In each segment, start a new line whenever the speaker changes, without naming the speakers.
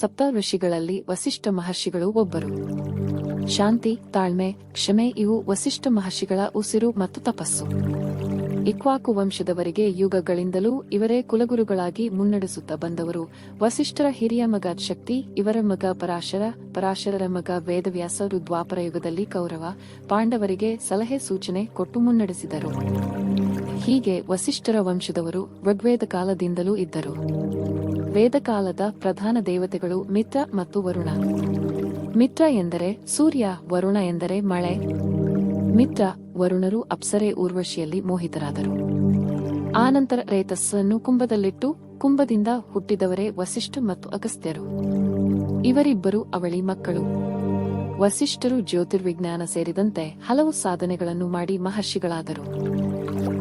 ಸಪ್ತ ಋಷಿಗಳಲ್ಲಿ ವಸಿಷ್ಠ ಮಹರ್ಷಿಗಳು ಒಬ್ಬರು. ಶಾಂತಿ, ತಾಳ್ಮೆ, ಕ್ಷಮೆ ಇವು ವಸಿಷ್ಠ ಮಹರ್ಷಿಗಳ ಉಸಿರು ಮತ್ತು ತಪಸ್ಸು. ಇಕ್ವಾಕು ವಂಶದವರಿಗೆ ಯುಗಗಳಿಂದಲೂ ಇವರೇ ಕುಲಗುರುಗಳಾಗಿ ಮುನ್ನಡೆಸುತ್ತಾ ಬಂದವರು. ವಸಿಷ್ಠರ ಹಿರಿಯ ಮಗ ಶಕ್ತಿ, ಇವರ ಮಗ ಪರಾಶರ, ಪರಾಶರರ ಮಗ ವೇದವ್ಯಾಸರು ದ್ವಾಪರ ಯುಗದಲ್ಲಿ ಕೌರವ, ಪಾಂಡವರಿಗೆ ಸಲಹೆ ಸೂಚನೆ ಕೊಟ್ಟು ಮುನ್ನಡೆಸಿದರು. ಹೀಗೆ ವಸಿಷ್ಠರ ವಂಶದವರು ಋಗ್ವೇದ ಕಾಲದಿಂದಲೂ ಇದ್ದರು. ವೇದಕಾಲದ ಪ್ರಧಾನ ದೇವತೆಗಳು ಮಿತ್ರ ಮತ್ತು ವರುಣ. ಮಿತ್ರ ಎಂದರೆ ಸೂರ್ಯ, ವರುಣ ಎಂದರೆ ಮಳೆ. ಮಿತ್ರ, ವರುಣರು ಅಪ್ಸರೆ ಊರ್ವಶಿಯಲ್ಲಿ ಮೋಹಿತರಾದರು. ಆನಂತರ ರೇತಸ್ಸನ್ನು ಕುಂಭದಲ್ಲಿಟ್ಟು ಕುಂಭದಿಂದ ಹುಟ್ಟಿದವರೇ ವಸಿಷ್ಠ ಮತ್ತು ಅಗಸ್ತ್ಯರು. ಇವರಿಬ್ಬರು ಅವಳಿ ಮಕ್ಕಳು. ವಸಿಷ್ಠರು ಜ್ಯೋತಿರ್ವಿಜ್ಞಾನ ಸೇರಿದಂತೆ ಹಲವು ಸಾಧನೆಗಳನ್ನು ಮಾಡಿ ಮಹರ್ಷಿಗಳಾದರು.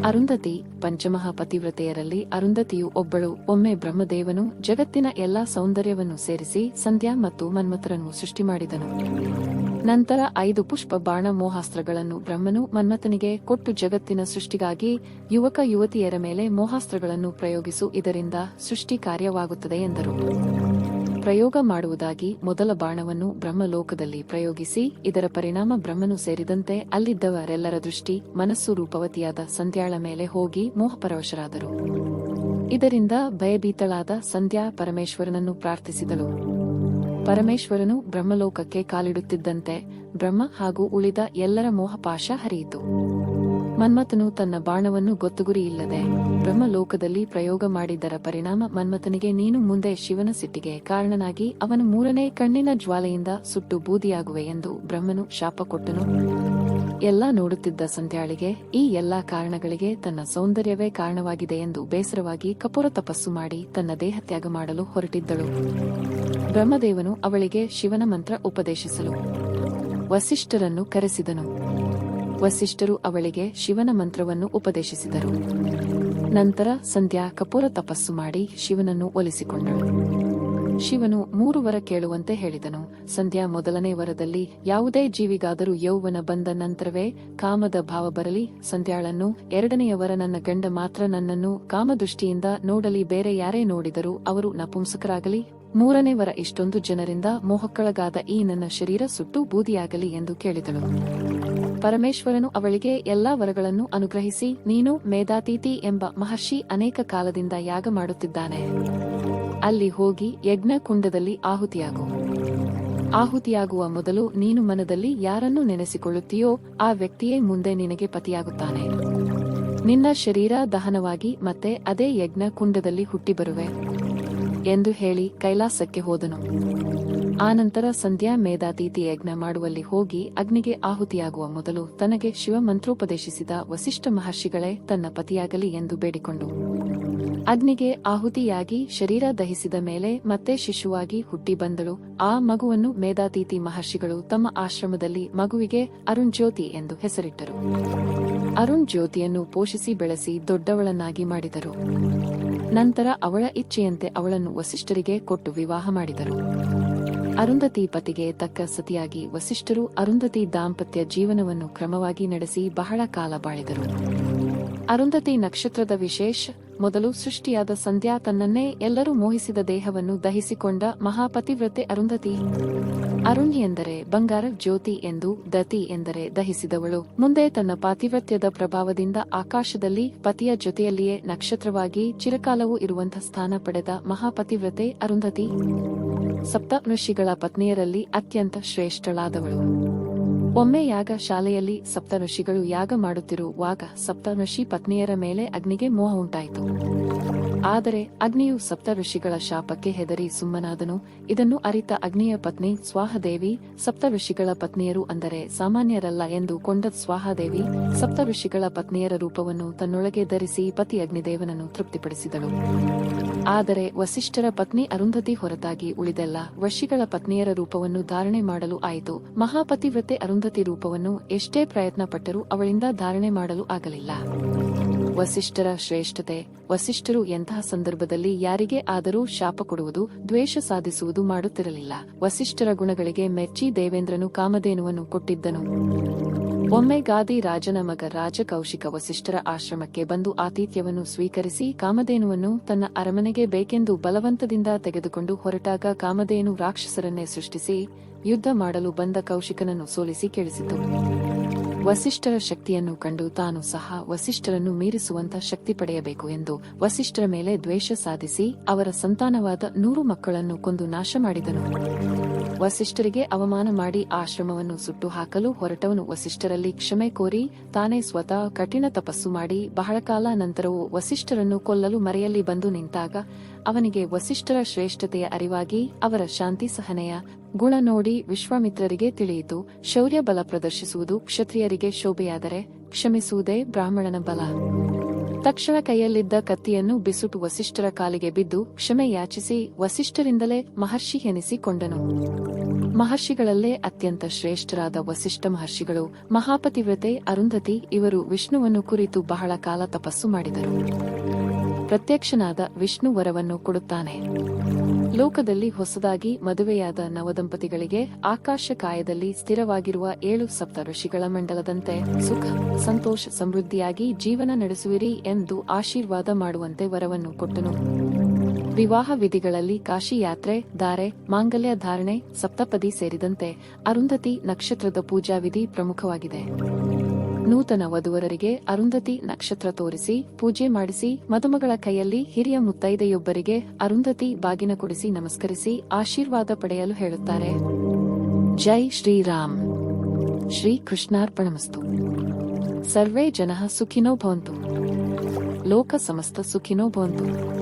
ಅರುಂಧತಿ ಪಂಚಮಹಾ ಪತಿವ್ರತೆಯರಲ್ಲಿ ಅರುಂಧತಿಯು ಒಬ್ಬಳು, ಒಮ್ಮೆ ಬ್ರಹ್ಮದೇವನು, ಜಗತ್ತಿನ ಎಲ್ಲಾ ಸೌಂದರ್ಯವನ್ನು ಸೇರಿಸಿ ಸಂಧ್ಯಾ ಮತ್ತು ಮನ್ಮಥರನ್ನು ಸೃಷ್ಟಿ ಮಾಡಿದನು. ನಂತರ ಐದು ಪುಷ್ಪ ಬಾಣ ಮೋಹಾಸ್ತ್ರಗಳನ್ನು ಬ್ರಹ್ಮನು ಮನ್ಮಥನಿಗೆ ಕೊಟ್ಟು ಜಗತ್ತಿನ ಸೃಷ್ಟಿಗಾಗಿ ಯುವಕ ಯುವತಿಯರ ಮೇಲೆ ಮೋಹಾಸ್ತ್ರಗಳನ್ನು ಪ್ರಯೋಗಿಸು, ಇದರಿಂದ ಸೃಷ್ಟಿ ಕಾರ್ಯವಾಗುತ್ತದೆ ಎಂದರು. ಪ್ರಯೋಗ ಮಾಡುವುದಾಗಿ ಮೊದಲ ಬಾಣವನ್ನು ಬ್ರಹ್ಮಲೋಕದಲ್ಲಿ ಪ್ರಯೋಗಿಸಿ, ಇದರ ಪರಿಣಾಮ ಬ್ರಹ್ಮನು ಸೇರಿದಂತೆ ಅಲ್ಲಿದ್ದವರೆಲ್ಲರ ದೃಷ್ಟಿ, ಮನಸ್ಸು ರೂಪವತಿಯಾದ ಸಂಧ್ಯಾಳ ಮೇಲೆ ಹೋಗಿ ಮೋಹಪರವಶರಾದರು. ಇದರಿಂದ ಭಯಭೀತಳಾದ ಸಂಧ್ಯಾ ಪರಮೇಶ್ವರನನ್ನು ಪ್ರಾರ್ಥಿಸಿದಳು. ಪರಮೇಶ್ವರನು ಬ್ರಹ್ಮಲೋಕಕ್ಕೆ ಕಾಲಿಡುತ್ತಿದ್ದಂತೆ ಬ್ರಹ್ಮ ಹಾಗೂ ಉಳಿದ ಎಲ್ಲರ ಮೋಹಪಾಶ ಹರಿಯಿತು. ಮನ್ಮಥನು ತನ್ನ ಬಾಣವನ್ನು ಗೊತ್ತುಗುರಿ ಇಲ್ಲದೆ ಬ್ರಹ್ಮಲೋಕದಲ್ಲಿ ಪ್ರಯೋಗ ಮಾಡಿದ್ದರ ಪರಿಣಾಮ ಮನ್ಮಥನಿಗೆ ನೀನು ಮುಂದೆ ಶಿವನ ಸಿಟ್ಟಿಗೆ ಕಾರಣನಾಗಿ ಅವನ ಮೂರನೇ ಕಣ್ಣಿನ ಜ್ವಾಲೆಯಿಂದ ಸುಟ್ಟು ಬೂದಿಯಾಗುವೆ ಎಂದು ಬ್ರಹ್ಮನು ಶಾಪ ಕೊಟ್ಟನು. ಎಲ್ಲಾ ನೋಡುತ್ತಿದ್ದ ಸಂಧ್ಯಾಳಿಗೆ ಈ ಎಲ್ಲಾ ಕಾರಣಗಳಿಗೆ ತನ್ನ ಸೌಂದರ್ಯವೇ ಕಾರಣವಾಗಿದೆ ಎಂದು ಬೇಸರವಾಗಿ ಕಪೂರ ತಪಸ್ಸು ಮಾಡಿ ತನ್ನ ದೇಹ ತ್ಯಾಗ ಮಾಡಲು ಹೊರಟಿದ್ದಳು. ಬ್ರಹ್ಮದೇವನು ಅವಳಿಗೆ ಶಿವನ ಮಂತ್ರ ಉಪದೇಶಿಸಲು ವಸಿಷ್ಠರನ್ನು ಕರೆಸಿದನು. ವಸಿಷ್ಠರು ಅವಳಿಗೆ ಶಿವನ ಮಂತ್ರವನ್ನು ಉಪದೇಶಿಸಿದರು. ನಂತರ ಸಂಧ್ಯಾ ಕಪೂರ ತಪಸ್ಸು ಮಾಡಿ ಶಿವನನ್ನು ಒಲಿಸಿಕೊಂಡಳು ಶಿವನು ಮೂರು ವರ ಕೇಳುವಂತೆ ಹೇಳಿದನು. ಸಂಧ್ಯಾ ಮೊದಲನೇ ವರದಲ್ಲಿ, ಯಾವುದೇ ಜೀವಿಗಾದರೂ ಯೌವನ ಬಂದ ನಂತರವೇ ಕಾಮದ ಭಾವ ಬರಲಿ, ಸಂಧ್ಯಾಳನ್ನು ಎರಡನೆಯ ವರ ನನ್ನ ಗಂಡ ಮಾತ್ರ ನನ್ನನ್ನು ಕಾಮದೃಷ್ಟಿಯಿಂದ ನೋಡಲಿ, ಬೇರೆ ಯಾರೇ ನೋಡಿದರೂ ಅವರು ನಪುಂಸಕರಾಗಲಿ ಮೂರನೇ ವರ ಇಷ್ಟೊಂದು ಜನರಿಂದ ಮೋಹಕ್ಕೊಳಗಾದ ಈ ನನ್ನ ಶರೀರ ಸುಟ್ಟು ಬೂದಿಯಾಗಲಿ ಎಂದು ಕೇಳಿದಳು. ಪರಮೇಶ್ವರನು ಅವಳಿಗೆ ಎಲ್ಲಾ ವರಗಳನ್ನು ಅನುಗ್ರಹಿಸಿ, ನೀನು ಮೇಧಾತೀತಿ ಎಂಬ ಮಹರ್ಷಿ ಅನೇಕ ಕಾಲದಿಂದ ಯಾಗ ಮಾಡುತ್ತಿದ್ದಾನೆ. ಅಲ್ಲಿ ಹೋಗಿ ಯಜ್ಞ ಕುಂಡದಲ್ಲಿ ಆಹುತಿಯಾಗು. ಆಹುತಿಯಾಗುವ ಮೊದಲು ನೀನು ಮನದಲ್ಲಿ ಯಾರನ್ನು ನೆನೆಸಿಕೊಳ್ಳುತ್ತೀಯೋ ಆ ವ್ಯಕ್ತಿಯೇ ಮುಂದೆ ನಿನಗೆ ಪತಿಯಾಗುತ್ತಾನೆ. ನಿನ್ನ ಶರೀರ ದಹನವಾಗಿ ಮತ್ತೆ ಅದೇ ಯಜ್ಞ ಕುಂಡದಲ್ಲಿ ಹುಟ್ಟಿ ಬರುವೆ ಎಂದು ಹೇಳಿ ಕೈಲಾಸಕ್ಕೆ ಹೋದನು. ಆನಂತರ ಸಂಧ್ಯಾ ಮೇಧಾತೀತಿ ಯಜ್ಞ ಮಾಡುವಲ್ಲಿ ಹೋಗಿ ಅಗ್ನಿಗೆ ಆಹುತಿಯಾಗುವ ಮೊದಲು ತನಗೆ ಶಿವ ಮಂತ್ರೋಪದೇಶಿಸಿದ ವಸಿಷ್ಠ ಮಹರ್ಷಿಗಳೇ ತನ್ನ ಪತಿಯಾಗಲಿ ಎಂದು ಬೇಡಿಕೊಂಡು. ಅಗ್ನಿಗೆ ಆಹುತಿಯಾಗಿ ಶರೀರ ದಹಿಸಿದ ಮೇಲೆ ಮತ್ತೆ ಶಿಶುವಾಗಿ ಹುಟ್ಟಿ ಬಂದಳು. ಆ ಮಗುವನ್ನು ಮೇಧಾತೀತಿ ಮಹರ್ಷಿಗಳು ತಮ್ಮ ಆಶ್ರಮದಲ್ಲಿ ಮಗುವಿಗೆ ಅರುಣ್ ಜ್ಯೋತಿ ಎಂದು ಹೆಸರಿಟ್ಟರು. ಅರುಣ್ ಜ್ಯೋತಿಯನ್ನು ಪೋಷಿಸಿ ಬೆಳೆಸಿ ದೊಡ್ಡವಳನ್ನಾಗಿ ಮಾಡಿದರು. ನಂತರ ಅವಳ ಇಚ್ಛೆಯಂತೆ ಅವಳನ್ನು ವಸಿಷ್ಠರಿಗೆ ಕೊಟ್ಟು ವಿವಾಹ ಮಾಡಿದರು. ಅರುಂಧತಿ ಪತಿಗೆ ತಕ್ಕ ಸತಿಯಾಗಿ ವಸಿಷ್ಠರು ಅರುಂಧತಿ ದಾಂಪತ್ಯ ಜೀವನವನ್ನು ಕ್ರಮವಾಗಿ ನಡೆಸಿ ಬಹಳ ಕಾಲ ಬಾಳಿದರು. ಅರುಂಧತಿ ನಕ್ಷತ್ರದ ವಿಶೇಷ, ಮೊದಲು ಸೃಷ್ಟಿಯಾದ ಸಂಧ್ಯಾ ತನ್ನನ್ನೇ ಎಲ್ಲರೂ ಮೋಹಿಸಿದ ದೇಹವನ್ನು ದಹಿಸಿಕೊಂಡ ಮಹಾಪತಿವ್ರತೆ ಅರುಂಧತಿ. ಅರುಣ್ ಎಂದರೆ ಬಂಗಾರ ಜ್ಯೋತಿ ಎಂದು ದತಿ ಎಂದರೆ ದಹಿಸಿದವಳು. ಮುಂದೆ ತನ್ನ ಪಾತಿವ್ರತ್ಯದ ಪ್ರಭಾವದಿಂದ ಆಕಾಶದಲ್ಲಿ ಪತಿಯ ಜೊತೆಯಲ್ಲಿಯೇ ನಕ್ಷತ್ರವಾಗಿ ಚಿರಕಾಲವೂ ಇರುವಂತಹ ಸ್ಥಾನ ಪಡೆದ ಮಹಾಪತಿವ್ರತೆ ಅರುಂಧತಿ. ಸಪ್ತ ಋಷಿಗಳ ಪತ್ನಿಯರಲ್ಲಿ ಅತ್ಯಂತ ಶ್ರೇಷ್ಠಳಾದವಳು. ಒಮ್ಮೆ ಯಾಗ ಶಾಲೆಯಲ್ಲಿ ಸಪ್ತ ಋಷಿಗಳು ಯಾಗ ಮಾಡುತ್ತಿರುವಾಗ ಸಪ್ತ ಋಷಿ ಪತ್ನಿಯರ ಮೇಲೆ ಅಗ್ನಿಗೆ ಮೋಹ ಉಂಟಾಯಿತು. ಆದರೆ ಅಗ್ನಿಯು ಸಪ್ತಋಷಿಗಳ ಶಾಪಕ್ಕೆ ಹೆದರಿ ಸುಮ್ಮನಾದನು. ಇದನ್ನು ಅರಿತ ಅಗ್ನಿಯ ಪತ್ನಿ ಸ್ವಾಹದೇವಿ ಸಪ್ತ ಋಷಿಗಳ ಪತ್ನಿಯರು ಅಂದರೆ ಸಾಮಾನ್ಯರಲ್ಲ ಎಂದು ಕೊಂಡ ಸ್ವಾಹದೇವಿ ಸಪ್ತ ಋಷಿಗಳ ಪತ್ನಿಯರ ರೂಪವನ್ನು ತನ್ನೊಳಗೆ ಧರಿಸಿ ಪತಿ ಅಗ್ನಿದೇವನನ್ನು ತೃಪ್ತಿಪಡಿಸಿದಳು. ಆದರೆ ವಸಿಷ್ಠರ ಪತ್ನಿ ಅರುಂಧತಿ ಹೊರತಾಗಿ ಉಳಿದೆಲ್ಲ ವಶಿಗಳ ಪತ್ನಿಯರ ರೂಪವನ್ನು ಧಾರಣೆ ಮಾಡಲು ಆಯಿತು. ಮಹಾಪತಿವ್ರತೆ ಅರುಂಧತಿ ರೂಪವನ್ನು ಎಷ್ಟೇ ಪ್ರಯತ್ನ ಪಟ್ಟರೂ ಅವಳಿಂದ ಧಾರಣೆ ಮಾಡಲು ಆಗಲಿಲ್ಲ. ವಸಿಷ್ಠರ ಶ್ರೇಷ್ಠತೆ. ವಸಿಷ್ಠರು ಎಂತಹ ಸಂದರ್ಭದಲ್ಲಿ ಯಾರಿಗೆ ಆದರೂ ಶಾಪ ಕೊಡುವುದು, ದ್ವೇಷ ಸಾಧಿಸುವುದು ಮಾಡುತ್ತಿರಲಿಲ್ಲ. ವಸಿಷ್ಠರ ಗುಣಗಳಿಗೆ ಮೆಚ್ಚಿ ದೇವೇಂದ್ರನು ಕಾಮಧೇನುವನ್ನು ಕೊಟ್ಟಿದ್ದನು. ಒಮ್ಮೆ ಗಾದಿ ರಾಜನ ಮಗ ರಾಜ ಕೌಶಿಕ ವಸಿಷ್ಠರ ಆಶ್ರಮಕ್ಕೆ ಬಂದು ಆತಿಥ್ಯವನ್ನು ಸ್ವೀಕರಿಸಿ ಕಾಮಧೇನುವನ್ನು ತನ್ನ ಅರಮನೆಗೆ ಬೇಕೆಂದು ಬಲವಂತದಿಂದ ತೆಗೆದುಕೊಂಡು ಹೊರಟಾಗ ಕಾಮಧೇನು ರಾಕ್ಷಸರನ್ನೇ ಸೃಷ್ಟಿಸಿ ಯುದ್ಧ ಮಾಡಲು ಬಂದ ಕೌಶಿಕನನ್ನು ಸೋಲಿಸಿ ಕೇಳಿಸಿತು ವಸಿಷ್ಠರ ಶಕ್ತಿಯನ್ನು ಕಂಡು ತಾನು ಸಹ ವಸಿಷ್ಠರನ್ನು ಮೀರಿಸುವಂತ ಶಕ್ತಿ ಪಡೆಯಬೇಕು ಎಂದು ವಸಿಷ್ಠರ ಮೇಲೆ ದ್ವೇಷ ಸಾಧಿಸಿ ಅವರ ಸಂತಾನವಾದ ನೂರು ಮಕ್ಕಳನ್ನು ಕೊಂದು ನಾಶ ಮಾಡಿದನು. ವಸಿಷ್ಠರಿಗೆ ಅವಮಾನ ಮಾಡಿ ಆಶ್ರಮವನ್ನು ಸುಟ್ಟು ಹಾಕಲು ಹೊರಟವನು ವಸಿಷ್ಠರಲ್ಲಿ ಕ್ಷಮೆ ಕೋರಿ ತಾನೇ ಸ್ವತಃ ಕಠಿಣ ತಪಸ್ಸು ಮಾಡಿ ಬಹಳ ಕಾಲ ನಂತರವೂ ವಸಿಷ್ಠರನ್ನು ಕೊಲ್ಲಲು ಮರೆಯಲ್ಲಿ ಬಂದು ನಿಂತಾಗ ಅವನಿಗೆ ವಸಿಷ್ಠರ ಶ್ರೇಷ್ಠತೆಯ ಅರಿವಾಗಿ ಅವರ ಶಾಂತಿ ಸಹನೆಯ ಗುಣ ನೋಡಿ ವಿಶ್ವಾಮಿತ್ರರಿಗೆ ತಿಳಿಯಿತು. ಶೌರ್ಯ ಬಲ ಪ್ರದರ್ಶಿಸುವುದು ಕ್ಷತ್ರಿಯರಿಗೆ ಶೋಭೆಯಾದರೆ ಕ್ಷಮಿಸುವುದೇ ಬ್ರಾಹ್ಮಣನ ಬಲ. ತಕ್ಷಣ ಕೈಯಲ್ಲಿದ್ದ ಕತ್ತಿಯನ್ನು ಬಿಸುಟು ವಸಿಷ್ಠರ ಕಾಲಿಗೆ ಬಿದ್ದು ಕ್ಷಮೆ ಯಾಚಿಸಿ ವಸಿಷ್ಠರಿಂದಲೇ ಮಹರ್ಷಿ ಎನಿಸಿಕೊಂಡನು. ಮಹರ್ಷಿಗಳಲ್ಲೇ ಅತ್ಯಂತ ಶ್ರೇಷ್ಠರಾದ ವಸಿಷ್ಠ ಮಹರ್ಷಿಗಳು, ಮಹಾಪತಿವ್ರತೆ, ಅರುಂಧತಿ ಇವರು ವಿಷ್ಣುವನ್ನು ಕುರಿತು ಬಹಳ ಕಾಲ ತಪಸ್ಸು ಮಾಡಿದರು. ಪ್ರತ್ಯಕ್ಷನಾದ ವಿಷ್ಣು ವರವನ್ನು ಕೊಡುತ್ತಾನೆ. ಲೋಕದಲ್ಲಿ ಹೊಸದಾಗಿ ಮದುವೆಯಾದ ನವದಂಪತಿಗಳಿಗೆ ಆಕಾಶ ಕಾಯದಲ್ಲಿ ಸ್ಥಿರವಾಗಿರುವ ಏಳು ಸಪ್ತ ಋಷಿಗಳ ಮಂಡಲದಂತೆ ಸುಖ, ಸಂತೋಷ, ಸಮೃದ್ಧಿಯಾಗಿ ಜೀವನ ನಡೆಸುವಿರಿ ಎಂದು ಆಶೀರ್ವಾದ ಮಾಡುವಂತೆ ವರವನ್ನು ಕೊಟ್ಟನು. ವಿವಾಹ ವಿಧಿಗಳಲ್ಲಿ ಕಾಶಿ ಯಾತ್ರೆ ಧಾರೆ, ಮಾಂಗಲ್ಯ ಧಾರಣೆ, ಸಪ್ತಪದಿ ಸೇರಿದಂತೆ ಅರುಂಧತಿ ನಕ್ಷತ್ರದ ಪೂಜಾ ವಿಧಿ ಪ್ರಮುಖವಾಗಿದೆ. ನೂತನ ವಧುವರರಿಗೆ ಅರುಂಧತಿ ನಕ್ಷತ್ರ ತೋರಿಸಿ, ಪೂಜೆ ಮಾಡಿಸಿ, ಮದುಮಗಳ ಕೈಯಲ್ಲಿ ಹಿರಿಯ ಮುತ್ತೈದೆಯೊಬ್ಬರಿಗೆ ಅರುಂಧತಿ ಬಾಗಿನ ಕೊಡಿಸಿ ನಮಸ್ಕರಿಸಿ ಆಶೀರ್ವಾದ ಪಡೆಯಲು ಹೇಳುತ್ತಾರೆ. ಜೈ ಶ್ರೀರಾಮ್. ಶ್ರೀ ಕೃಷ್ಣಾರ್ಪಣಮಸ್ತು ಸರ್ವೇ ಜನಃ ಸುಖಿನೋ ಭವಂತು. ಲೋಕ ಸಮಸ್ತ ಸುಖಿನೋ ಭವಂತು.